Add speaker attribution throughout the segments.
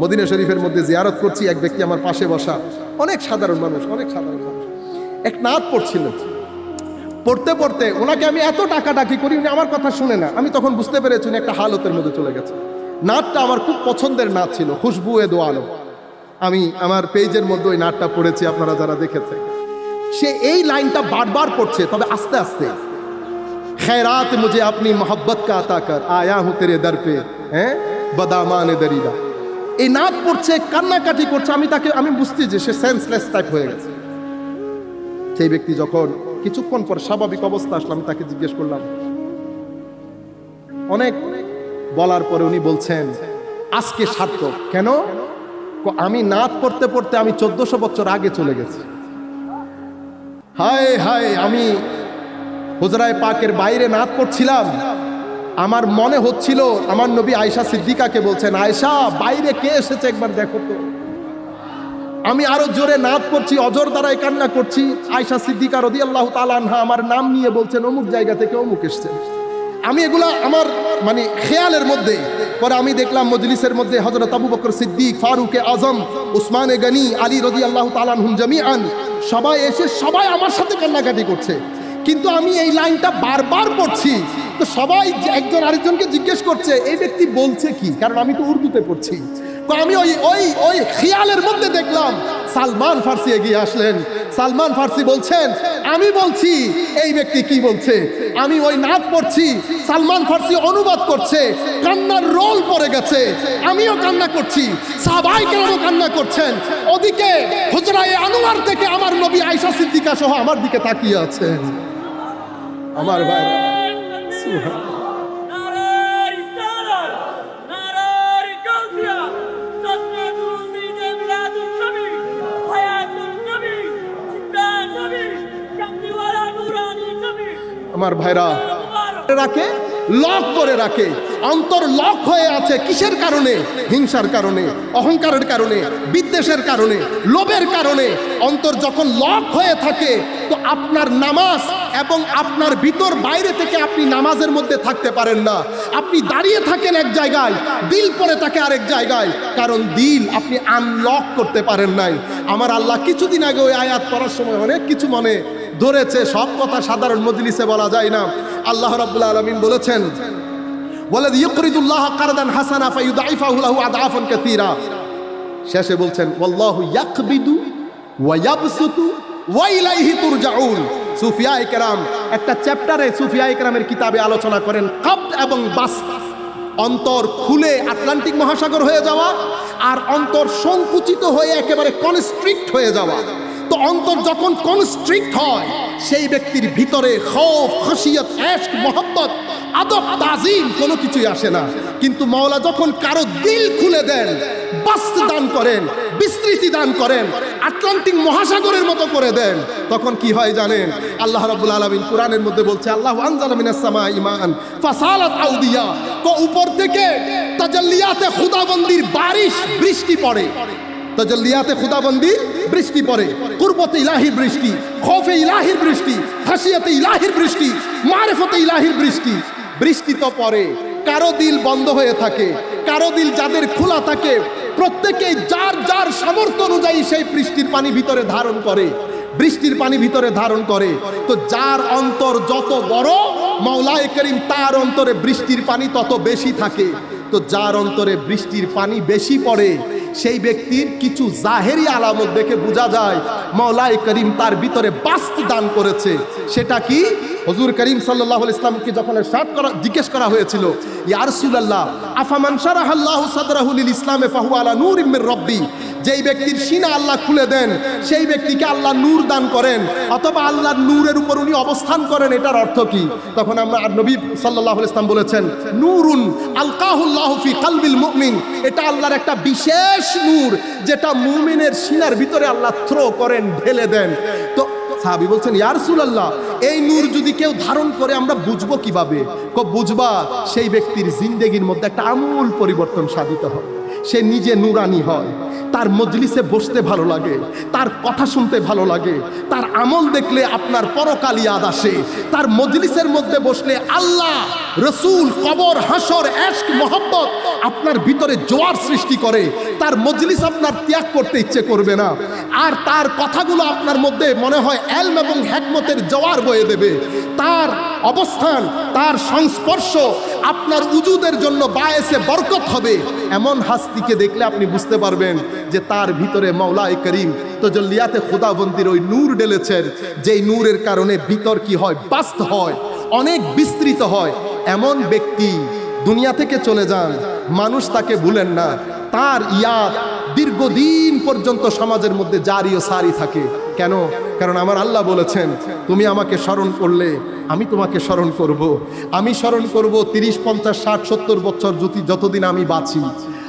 Speaker 1: Medina শরীফের মধ্যে জিয়ারত করছি এক ব্যক্তি আমার পাশে বসা অনেক সাধারণ মানুষ অনেক সাধারণ মানুষ এক নাত পড়ছিল পড়তে পড়তে ওনাকে আমি এত টাকা ডাকি করি উনি আমার কথা শুনে না আমি তখন বুঝতে পেরেছি উনি একটা হালতের মধ্যে চলে গেছে নাচটা আমার খুব পছন্দের নাচ ছিল খুশবু এ দো আলম আমি আমার পেজের মধ্যে ওই নাটটা পড়েছি আপনারা যারা দেখেছেন সে এই লাইনটা বারবার পড়ছে তবে আস্তে আস্তে खैरात मुझे अपनी मोहब्बत का अता कर आया हूं तेरे दर पे হ্যাঁ বদামান দরিদা এই নাচ পড়ছে কান্নাকাটি করছে, আমি তাকে, আমি বুঝতে যে সে সেন্সলেস টাইপ হয়ে গেছে। সেই ব্যক্তি যখন কিছুক্ষণ পর স্বাভাবিক অবস্থা আসলাম তাকে জিজ্ঞেস করলাম, অনেক বলার পরে উনি বলছেন, আজকে সার্থক। কেন? আমি নাচ পড়তে পড়তে আমি চোদ্দশো বছর আগে চলে গেছি। হায় হায়, আমি হুজরায় পাকের বাইরে নাচ পড়ছিলাম আমার মনে হচ্ছিল আমার নবী আয়সা সিদ্দিকাকে বলছেন আয়সা বাইরে কে এসেছে একবার দেখো তো। আমি আরও জোরে নাচ করছি, অজর দ্বারাই কান্না করছি। আয়সা সিদ্দিকা রদি আল্লাহ তালানহা আমার নাম নিয়ে বলছেন, অমুক জায়গা থেকে অমুক এসছেন আমি এগুলা আমার মানে খেয়ালের মধ্যে, পরে আমি দেখলাম মজলিসের মধ্যে হজরত আবু বকর সিদ্দিক ফারুক আজম উসমানে গনি, আলী রদি আল্লাহ তালানহুম জামিআন, সবাই এসে সবাই আমার সাথে কান্নাকাটি করছে। কিন্তু আমি এই লাইনটা বারবার পড়ছি তো সবাই একজন আরেকজনকে জিজ্ঞেস করছে, এই ব্যক্তি বলছে কি? কারণ আমি তো উর্দুতে পড়ছি। তো আমি ওই ওই ওই খেয়ালের মধ্যে দেখলাম, সালমান ফার্সি এগিয়ে আসলেন। সালমান ফার্সি বলছেন, আমি বলছি, এই ব্যক্তি কি বলছে? আমি ওই নাচ পড়ছি, সালমান ফার্সি অনুবাদ করছে, কান্নার রোল পড়ে গেছে, আমিও কান্না করছি, সবাই কেন কান্না করছেন? ওদিকে হুজরায়ে আনোয়ার থেকে আমার নবী আয়সা সিদ্দিকা সহ আমার দিকে তাকিয়ে আছেন। আমার ভাই আমার ভাইরা, রাখে লক করে রাখে। অন্তর লক হয়ে আছে কিসের কারণে? হিংসার কারণে, অহংকারের কারণে, বিদ্বেষের কারণে, লোভের কারণে। অন্তর যখন লক হয়ে থাকে, তো আপনার নামাজ এবং আপনার ভিতর বাইরে থেকে আপনি নামাজের মধ্যে থাকতে পারেন না। আপনি দাঁড়িয়ে থাকেন এক জায়গায়, দিল পরে থাকে আরেক জায়গায়, কারণ দিল আপনি আনলক করতে পারেন নাই। আমার আল্লাহ কিছুদিন আগে ওই আয়াত পড়ার সময় অনেক কিছু মনে ধরেছে, সব কথা সাধারণ মজলিসে বলা যায় না। আল্লাহ রাব্বুল আলামিন বলেছেন ওয়ালাদ ইউকরিদুল্লাহ কারদান হাসানা ফায়ুদাইফাহু লাহু আদআফান কাসীরা। শেষে বলছেন, ওয়াল্লাহু ইয়াকবিদু ওয়া ইয়াবসুতু ওয়া ইলাইহি তুরজাউন। সুফিয়ায়ে কেরাম একটা চ্যাপ্টারে সুফিয়ায়ে কেরামের কিতাবে আলোচনা করেন, কবদ এবং বাসত অন্তর খুলে আটলান্টিক মহাসাগর হয়ে যাওয়া আর অন্তর সংকুচিত হয়ে একেবারে কনস্ট্রিক্ট হয়ে যাওয়া। তো অন্তর যখন কনস্ট্রিক্ট হয়, সেই ব্যক্তির ভিতরে খৌফ, খসিয়ত, এশক মোহাম্মত আদব, তাজিম কোনো কিছুই আসে না। কিন্তু মাওলা যখন কারও দিল খুলে দেন, বাস্ত দান করেন, বিস্তৃতি দান করেন আটলান্টিক মহাসাগরের মতো করে দেন। তখন কি হয় জানেন? আল্লাহ রাব্বুল আলামিন কোরআনের মধ্যে বলছে, আল্লাহ আনজালা মিনাস সামা ইমান ফাসালাত আউদিয়া। তো উপর থেকে তাজাল্লিয়াতে খুদাবন্দির বারিশ বৃষ্টি পড়ে। তাজাল্লিয়াতে খুদাবন্দি বৃষ্টি পড়ে। কুরবতে ইলাহির বৃষ্টি, খৌফে ইলাহির বৃষ্টি, হাসিয়াতে ইলাহির বৃষ্টি, মারেফতে ইলাহির বৃষ্টি। বৃষ্টি তো পড়ে। কারও দিল বন্ধ হয়ে থাকে। কারও দিল যাদের খোলা থাকে প্রত্যেকে যার যার সামর্থ্য অনুযায়ী সেই বৃষ্টির পানি ভিতরে ধারণ করে, বৃষ্টির পানি ভিতরে ধারণ করে। তো যার অন্তর যত বড়, মাওলায়ে করিম তার অন্তরে বৃষ্টির পানি তত বেশি থাকে। তো যার অন্তরে বৃষ্টির পানি বেশি পড়ে, সেই ব্যক্তির কিছু জাহেরি আলামত দেখে বোঝা যায়, মাওলায়ে করিম তার ভিতরে বাস্ত দান করেছে। সেটা কি? হজুর করিম সাল্লাহ ইসলামকে যখন সাত করা, জিজ্ঞেস করা হয়েছিল, ইয়া রাসূলুল্লাহ আফামান শারাহাল্লাহু সাদরাহু লিল ইসলামে ফাহু আলা নূরিম মির রাব্বি? যেই ব্যক্তির সিনা আল্লাহ খুলে দেন, সেই ব্যক্তিকে আল্লাহ নূর দান করেন, অথবা আল্লাহর নূরের উপর উনি অবস্থান করেন, এটার অর্থ কি? তখন আমরা নবী সাল্লাহ ইসলাম বলেছেন, নূরুন আলকাহুল্লাহ ফি কালবিল মুমিন। এটা আল্লাহর একটা বিশেষ নূর, যেটা মুমিনের সিনার ভিতরে আল্লাহ থ্রো করেন, ঢেলে দেন। তো সাহাবি বলছেন ইয়ারসুল আল্লাহ এই নূর যদি কেউ ধারণ করে, আমরা বুঝব কীভাবে? বুঝবা, সেই ব্যক্তির জিন্দেগির মধ্যে একটা আমূল পরিবর্তন সাধিত হয় সে নিজে নুরানি হয়। তার মজলিসে বসতে ভালো লাগে, তার কথা শুনতে ভালো লাগে, তার আমল দেখলে আপনার পরকাল ইয়াদ আসে। তার মজলিসের মধ্যে বসলে আল্লাহ, রসুল, কবর, হাসর, এশক মোহাম্মত আপনার ভিতরে জোয়ার সৃষ্টি করে। তার মজলিস আপনার ত্যাগ করতে ইচ্ছে করবে না। আর তার কথাগুলো আপনার মধ্যে মনে হয় এলম এবং হ্যাকমতের জোয়ার বয়ে দেবে। তার অবস্থান, তার সংস্পর্শ আপনার উজুদের জন্য বায়েসে বরকত হবে। এমন হাস্তিকে দেখলে আপনি বুঝতে পারবেন যে তার ভিতরে মৌলাই করিম তো জল্লিয়াতে খুদাবন্দির ওই নূর ডেলেছেন যেই নূরের কারণে ভিতর কি হয়, বাস্ত হয়, অনেক বিস্তৃত হয়। এমন ব্যক্তি দুনিয়া থেকে চলে যান, মানুষ তাকে ভুলেন না। তার ইয়াদ দীর্ঘদিন পর্যন্ত সমাজের মধ্যে জারি ও সারি থাকে। কেন? কারণ আমার আল্লাহ বলেছেন, তুমি আমাকে স্মরণ করলে আমি তোমাকে স্মরণ করব। আমি স্মরণ করব তিরিশ, পঞ্চাশ, ষাট, সত্তর বছর যদি যতদিন আমি বাঁচি।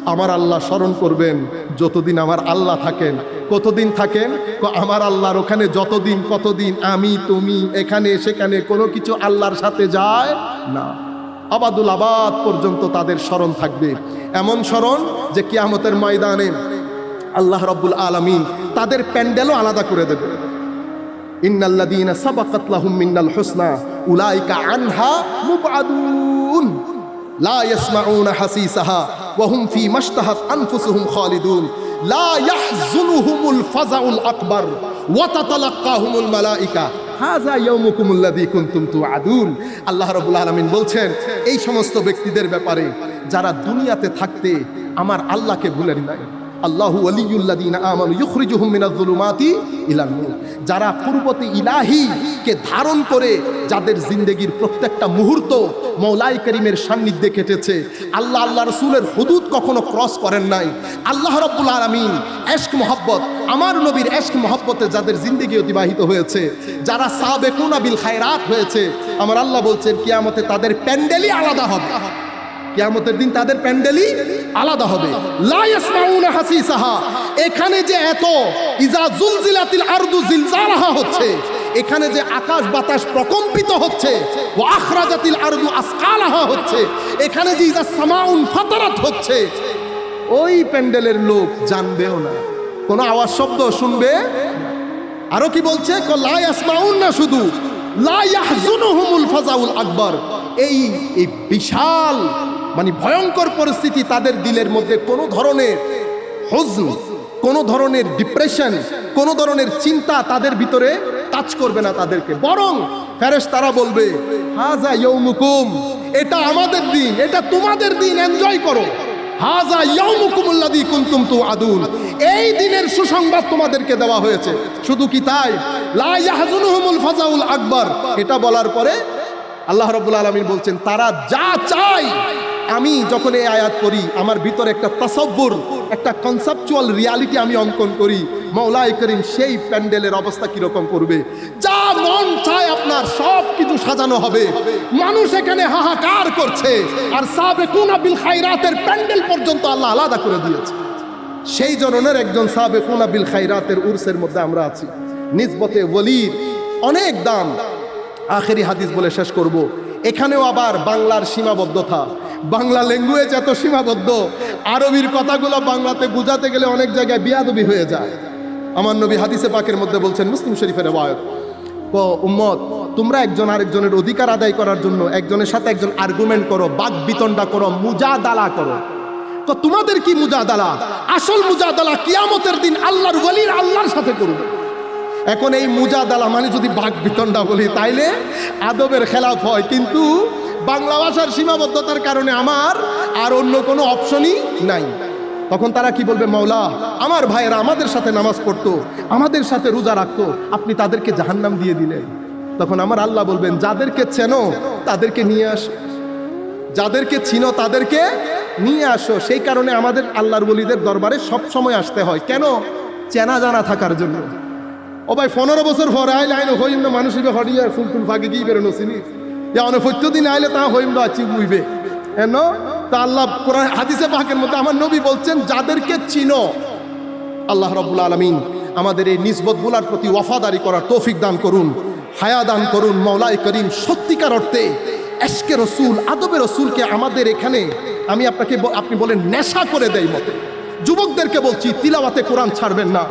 Speaker 1: আমার আল্লাহ স্মরণ করবেন, যতদিন আমার আল্লাহ থাকেন। কতদিন থাকেন? আমার আল্লাহর ওখানে যতদিন, কতদিন আমি, তুমি, এখানে, সেখানে কোনো কিছু আল্লাহর সাথে যায় না। আবাদুল আবাদ পর্যন্ত তাদের স্মরণ থাকবে। এমন স্মরণ যে কিয়ামতের ময়দানে আল্লাহ রব্বুল আলমিন তাদের প্যান্ডেলও আলাদা করে দেবে। ইন্নাল্লাযীনা সাবাকাত লাহুম মিনাল হুসনা, উলাইকা আনহা মুবআদুন। লা ইয়াসমাউনা হাসিসাহা ওয়া হুম ফি মাশতাহাত আনফুসুহুম খালিদুন। লা ইয়াহজুনুহুমুল ফাজাউল আকবার ওয়া তাতালাক্কাহুমুল মালাইকা। হাযা ইয়াউমুকুমুল্লাযী কুনতুম তুআদুন। আল্লাহ রাব্বুল আলামিন বলছেন, এই সমস্ত ব্যক্তিদের ব্যাপারে যারা দুনিয়াতে থাকতে আমার আল্লাহকে ভুলেন নাই। আল্লাহু ওয়ালিউল্লাযীনা আমানু ইউখরিজুহুম মিনাজ যুলুমাতি ইলান যারা পূর্বতে ইলাহি কে ধারণ করে যাদের জিন্দেগির প্রত্যেকটা মুহূর্ত মৌলাই করিমের সান্নিধ্যে কেটেছে, আল্লাহ আল্লাহ রসুলের হুদুদ কখনো ক্রস করেন নাই। আল্লাহ রব্বুল আলমিন এশক মোহব্বত, আমার নবীর এশক মোহব্বতে যাদের জিন্দেগি অতিবাহিত হয়েছে, যারা সাবেকুনা বিল খায়রাত হয়েছে, আমার আল্লাহ বলছেন, কিয়ামতে তাদের প্যান্ডেলই আলাদা হবে। কিয়ামতের দিন তাদের প্যান্ডেলই আলাদা হবে। এখানে যে এত ইজা হচ্ছে, এখানে যে আকাশ বাতাস প্রকম্পিত হচ্ছে ও আখরাজাতিল আরদু আসকালাহা হচ্ছে, এখানে যে ইজা সামাউন ফাতারাত হচ্ছে, ওই প্যান্ডেলের লোক জানবেও না। কোনো আওয়াজ শব্দ শুনবে? আরও কি বলছে? না শুধু, লা ইয়াহজুনুহুমুল ফাজাউল আকবার। এই এই বিশাল মানে ভয়ঙ্কর পরিস্থিতি তাদের দিলের মধ্যে। কোনো ধরনের হজম কোনো ধরনের ডিপ্রেশন কোনো ধরনের চিন্তা তাদের ভিতরে টাচ করবে না তাদেরকে। বরং ফেরেশ তারা বলবে, হাজা ইয়ৌমুকুম এটা আমাদের দিন, এটা তোমাদের দিন এনজয় করো। হাজা ইয়াউমুকুমুল্লাযী কুনতুম তুআদুন, এই দিনের সুসংবাদ তোমাদেরকে দেওয়া হয়েছে। শুধু কি তাই? লা ইয়াহজুনুহুমুল ফাজাউল আকবার। এটা বলার পরে আল্লাহ রাব্বুল আলামিন বলছেন, তারা যা চায় আমি যখন এই আয়াত করি আমার ভিতরে একটা তাসাব্বুর, একটা কনসেপচুয়াল রিয়ালিটি আমি অঙ্কন করি মৌলাই করিম সেই প্যান্ডেলের অবস্থা কীরকম করবে? যা মন চায় আপনার সব কিছু সাজানো হবে। মানুষ এখানে হাহাকার করছে, আর সাবেকুনা বিল খাইরাতের প্যান্ডেল পর্যন্ত আল্লাহ আলাদা করে দিয়েছে। সেই জননের একজন সাবেকুনা বিল খাইরাতের উর্সের মধ্যে আমরা আছি। নিসবতে ওলির অনেক দাম। আখেরি হাদিস বলে শেষ করব। এখানেও আবার বাংলার সীমাবদ্ধতা। বাংলা ল্যাঙ্গুয়েজ এত সীমাবদ্ধ। আরবির কথাগুলো বাংলাতে বুঝাতে গেলে অনেক জায়গায় বিয়াদবি হয়ে যায়। আমার নবী হাদিসে পাকের মধ্যে বলছেন, মুসলিম শরীফের রেওয়ায়ত ক উম্মত, তোমরা একজন আরেকজনের অধিকার আদায় করার জন্য একজনের সাথে একজন আর্গুমেন্ট করো বাক বিতণ্ডা করো, মুজাদালা করো। তো তোমাদের কি মুজাদালা? আসল মুজাদালা কিয়ামতের দিন আল্লাহর ওয়ালির আল্লাহর সাথে করবে। এখন এই মুজাদালা মানে যদি বাক বিতণ্ডা বলি, তাইলে আদবের খেলাফ হয়, কিন্তু বাংলা ভাষার সীমাবদ্ধতার কারণে আমার আর অন্য কোনো অপশনই নাই। তখন তারা কি বলবে, মাওলা, আমার ভাইয়েরা আমাদের সাথে নামাজ পড়তো, আমাদের সাথে রোজা রাখতো, আপনি তাদেরকে জাহান্নাম দিয়ে দিলেন। তখন আমার আল্লাহ বলবেন, যাদেরকে চেনো, তাদেরকে নিয়ে আসো। যাদেরকে চিনো, তাদেরকে নিয়ে আসো। সেই কারণে আমাদের আল্লাহর বলিদের দরবারে সব সময় আসতে হয়। কেন? চেনা জানা থাকার জন্য। ও ভাই, পনেরো বছর পরে আইলে আইলে হইম না মানুষ হইবে হরিয়া ফুল টুল ফাঁকি দিয়ে বেরোনো চিনি অনেক সত্য দিন আইলে তা হইম আছি বুঝবে এন তা আল্লাহ কোরআন হাদিসে পাকের মধ্যে আমার নবী বলছেন যাদেরকে চিনো আল্লাহ রব্বুল আলমিন আমাদের এই নিসবতগুলার প্রতি ওয়াফাদারি করার তৌফিক দান করুন, হায়া দান করুন মৌলাই করিম সত্যিকার অর্থে এশকে রসুল, আদবে রসুলকে আমাদের এখানে, আমি আপনাকে আপনি বলেন, নেশা করে দেয় মতে। যুবকদেরকে বলছি, তিলাওয়াতে কোরআন ছাড়বেন না।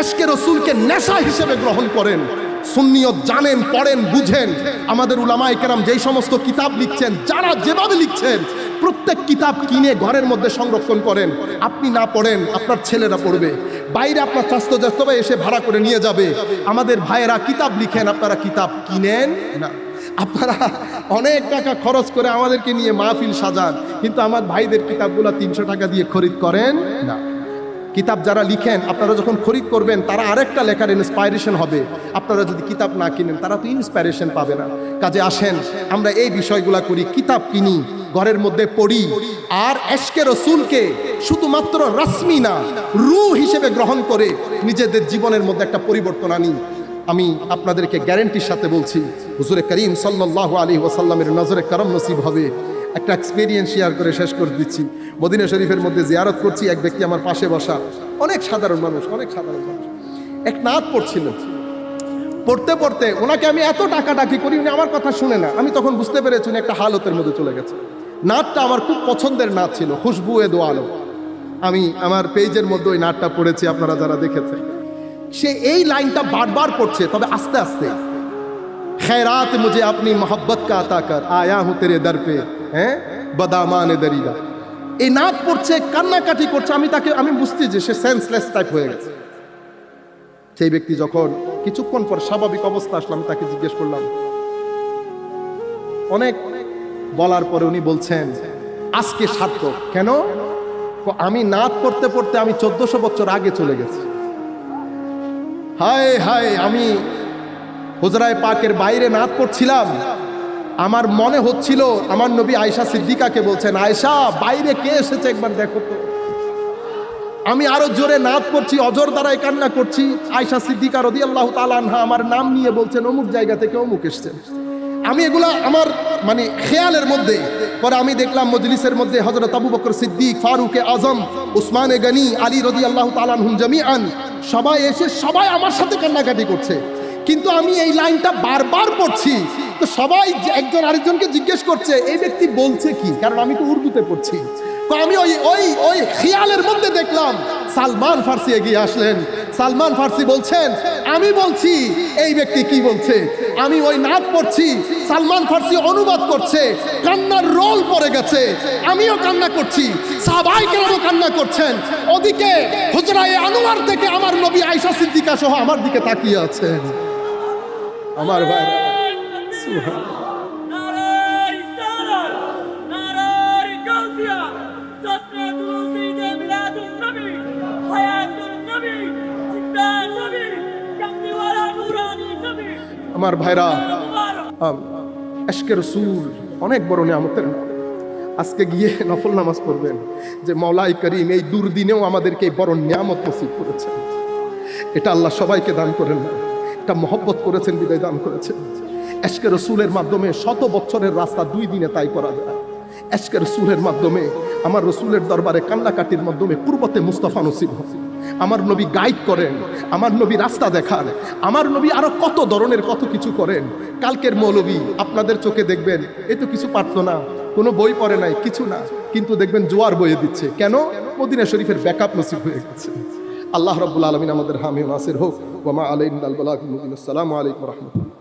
Speaker 1: এশকে রসুলকে নেশা হিসেবে গ্রহণ করেন। সুন্নিয়ত জানেন, পড়েন, বুঝেন। আমাদের উলামায়ে কেরাম যেই সমস্ত কিতাব লিখছেন, যারা যেভাবে লিখছেন, প্রত্যেক কিতাব কিনে ঘরের মধ্যে সংরক্ষণ করেন। আপনি না পড়েন, আপনার ছেলেরা পড়বে। বাইরে আপনার স্বাস্থ্য ভাই এসে ভাড়া করে নিয়ে যাবে। আমাদের ভাইয়েরা কিতাব লিখেন, আপনারা কিতাব কিনেন? না। আপনারা অনেক টাকা খরচ করে আমাদেরকে নিয়ে মাহফিল সাজান, কিন্তু আমার ভাইদের কিতাবগুলো তিনশো টাকা দিয়ে খরিদ করেন? না। কিতাব যারা লিখেন, আপনারা যখন খরিদ করবেন, তারা আরেকটা লেখার ইন্সপাইরেশন হবে। আপনারা যদি কিতাব না কিনেন, তারা তো ইন্সপাইরেশন পাবে না। কাজে আসেন, আমরা এই বিষয়গুলা করি, কিতাব কিনি, ঘরের মধ্যে পড়ি, আর এশকে রসুলকে শুধুমাত্র রশ্মি না রু হিসেবে গ্রহণ করে নিজেদের জীবনের মধ্যে একটা পরিবর্তন আনি। আমি আপনাদেরকে গ্যারেন্টির সাথে বলছি, হুজুরে করিম সাল্লাহ আলী ওসাল্লামের নজরে করম নসিব হবে। একটা এক্সপিরিয়েন্স শেয়ার করে শেষ করে দিচ্ছি। মদিনা শরীফের মধ্যে জিয়ারত করছি, এক ব্যক্তি আমার পাশে বসা। অনেক সাধারণ মানুষ, অনেক সাধারণ মানুষ। এক নাত পড়ছিল। পড়তে পড়তে ওনাকে আমি এত টাকা ডাকি করি, উনি আমার কথা শুনে না। আমি তখন বুঝতে পেরেছি উনি একটা হালতের মধ্যে চলে গেছে। নাটটা আমার খুব পছন্দের নাচ ছিল, খুশবু এ দো আলো। আমি আমার পেজের মধ্যে ওই নাটটা পড়েছি, আপনারা যারা দেখেছেন। সে এই লাইনটা বারবার পড়ছে, তবে আস্তে আস্তে। খেরাত মুজে আপনি মহব্বত কা আতা কর, আয়া হু তেরে দর পে। হ্যাঁ? বদামান দরিদা। এই নাচ পড়ছে, কান্নাকাটি করছে, আমি তাকে, আমি বুঝতে যে সে সেন্সলেস টাইপ হয়ে গেছে। সেই ব্যক্তি যখন কিছুক্ষণ পর স্বাভাবিক অবস্থা আসলাম তাকে জিজ্ঞেস করলাম, অনেক বলার পরে উনি বলছেন, আজকে সার্থক। কেন? আমি নাচ পড়তে পড়তে আমি চোদ্দশো বছর আগে চলে গেছি। হায় হায়, আমি হুজরায় পাকের বাইরে নাচ পড়ছিলাম। আমার মনে হচ্ছিল আমার নবী আয়সা সিদ্দিকাকে বলছেন আয়সা বাইরে কে এসেছে একবার দেখো তো। আমি আরও জোরে নাচ করছি, অজর দ্বারাই কান্না করছি। আয়সা সিদ্দিকা রদি আল্লাহ তালানহা আমার নাম নিয়ে বলছেন, অমুক জায়গা থেকে অমুক এসছেন আমি এগুলা আমার মানে খেয়ালের মধ্যে, পরে আমি দেখলাম মজলিসের মধ্যে হজরত আবু বকর সিদ্দিক, ফারুকে আজম, উসমানে গনি, আলী রদি আল্লাহ তালানহুম জামিআন, সবাই এসে সবাই আমার সাথে কান্নাকাটি করছে। কিন্তু আমি এই লাইনটা বারবার পড়ছি। তো সবাই একজন আরেকজনকে জিজ্ঞেস করছে, এই ব্যক্তি বলছে কি? কারণ আমি তো উর্দুতে পড়ছি। তো আমি ওই ওই ওই খেয়ালের মধ্যে দেখলাম, সালমান ফার্সি এগিয়ে আসলেন। সালমান ফার্সি বলছেন, আমি বলছি, এই ব্যক্তি কি বলছে? আমি ওই নাচ পড়ছি, সালমান ফার্সি অনুবাদ করছে, কান্নার রোল পড়ে গেছে, আমিও কান্না করছি সবাই কেন কান্না করছেন। ওদিকে হুজরায়ে আনোয়ার থেকে আমার নবী আয়সা সিদ্দিকা সহ আমার দিকে তাকিয়ে আছেন। আমার ভাই। আমার ভাইরা আশকের সুর অনেক বড় নিয়ামতের আজকে গিয়ে নফল নামাজ পড়বেন যে মৌলাই করিম এই দুর্দিনেও আমাদেরকে এই বড় নিয়ামত নসিব করেছেন। এটা আল্লাহ সবাইকে দান করেন না। এটা মহব্বত করেছেন, বিদায় দান করেছেন। এশকে রসুলের মাধ্যমে শত বছরের রাস্তা দুই দিনে তাই করা যায়। এশকে রসুলের মাধ্যমে আমার রসুলের দরবারে কান্নাকাটির মাধ্যমে পূর্বতে মুস্তফা নসিব। আমার নবী গাইড করেন, আমার নবী রাস্তা দেখান, আমার নবী আরও কত ধরনের কত কিছু করেন। কালকের মৌলবী, আপনাদের চোখে দেখবেন, এ তো কিছু পারতো না কোনো বই পড়ে নাই, কিছু না, কিন্তু দেখবেন জোয়ার বয়ে দিচ্ছে। কেন? মদিনা শরীফের ব্যাকআপ নসিব হয়ে গেছে। আল্লাহ রব্বুল আলমিন আমাদের হামি নাসির হোক ওমা আলাইন আল আসসালামু আলাইকুম রহমতুল্লাহ।